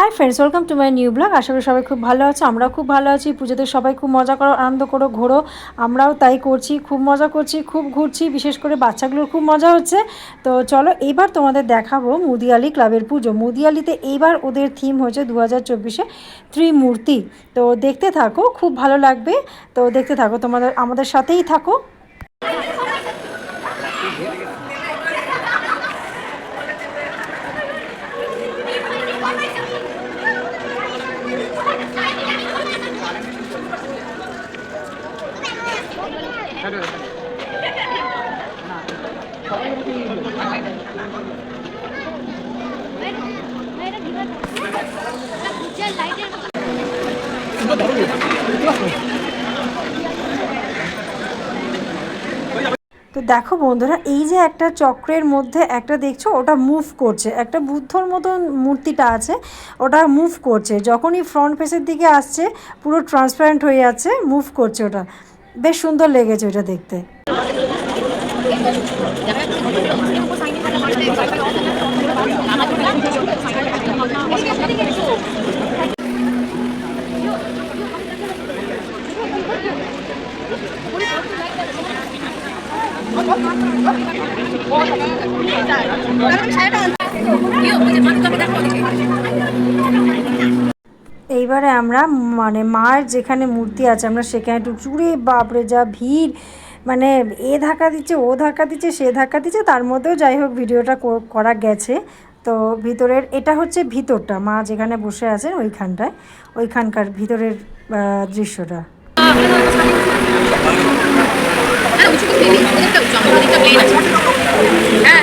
Hi friends welcome to my new blog আশা করি সবাই খুব ভালো আছে, আমরাও খুব ভালো আছি। পুজোতে সবাই খুব মজা করো, আনন্দ করো, ঘোরো। আমরাও তাই করছি, খুব মজা করছি, খুব ঘুরছি, বিশেষ করে বাচ্চাগুলোর খুব মজা হচ্ছে। তো চলো এইবার তোমাদের দেখাবো মুদিয়ালি ক্লাবের পুজো। মুদিয়ালিতে এইবার ওদের থিম হয়েছে দু হাজার চব্বিশে ত্রিমূর্তি। তো দেখতে থাকো, খুব ভালো লাগবে। তো দেখতে থাকো, তোমাদের, আমাদের সাথেই থাকো। তো দেখো বন্ধুরা, এই যে একটা চক্রের মধ্যে একটা দেখছ, ওটা মুভ করছে। একটা বুদ্ধর মতন মূর্তিটা আছে, ওটা মুভ করছে। যখনই ফ্রন্ট ফেসের দিকে আসছে, পুরো ট্রান্সপারেন্ট হয়ে যাচ্ছে মুভ করছে ওটা। বেশ সুন্দর লেগেছে ওটা দেখতে। এইবারে আমরা মানে মার যেখানে মূর্তি আছে, আমরা সেখানে একটু চুড়ে বাপরে, যা ভিড়! মানে এ ধাক্কা দিচ্ছে, ও ধাক্কা দিচ্ছে, সে ধাক্কা দিচ্ছে, তার মধ্যেও যাই হোক ভিডিওটা করা গেছে। তো ভিতরের, এটা হচ্ছে ভিতরটা, মা যেখানে বসে আছেন ওইখানটায়, ওইখানকার ভিতরের দৃশ্যটা। হ্যাঁ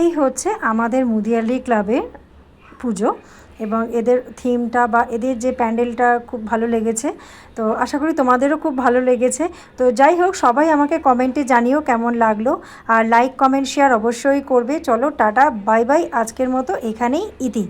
এই হচ্ছে আমাদের মুদিয়ালি ক্লাবের পুজো এবং এদের থিমটা বা এদের যে প্যান্ডেলটা খুব ভালো লেগেছে। তো আশা করি তোমাদেরও খুব ভালো লেগেছে। তো যাই হোক, সবাই আমাকে কমেন্টে জানিও কেমন লাগল। আর লাইক, কমেন্ট, শেয়ার অবশ্যই করবে। চলো, টাটা, বাই বাই। আজকের মতো এখানেই ইতি।